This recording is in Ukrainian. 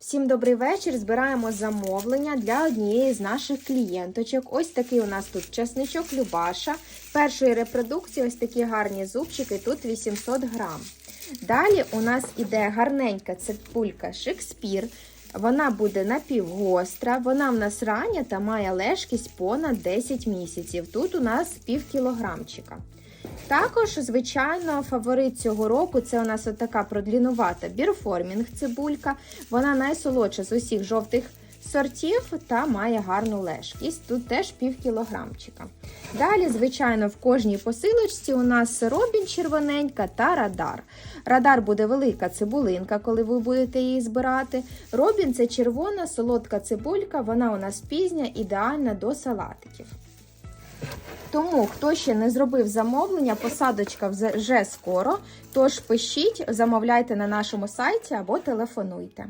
Всім добрий вечір. Збираємо замовлення для однієї з наших клієнточок. Ось такий у нас тут часничок Любаша. Першої репродукції ось такі гарні зубчики, тут 800 грам. Далі у нас іде гарненька цибулька Шекспір. Вона буде напівгостра, вона в нас рання та має лежкість понад 10 місяців. Тут у нас пів кілограмчика. Також, звичайно, фаворит цього року це у нас отака продлінувата бірформінг цибулька. Вона найсолодша з усіх жовтих сортів та має гарну лежкість. Тут теж пів кілограмчика. Далі, звичайно, в кожній посилочці у нас робін червоненька та радар. Радар буде велика цибулинка, коли ви будете її збирати. Робін це червона солодка цибулька, вона у нас пізня, ідеальна до салатиків. Тому, хто ще не зробив замовлення, посадочка вже скоро. Тож пишіть, замовляйте на нашому сайті або телефонуйте.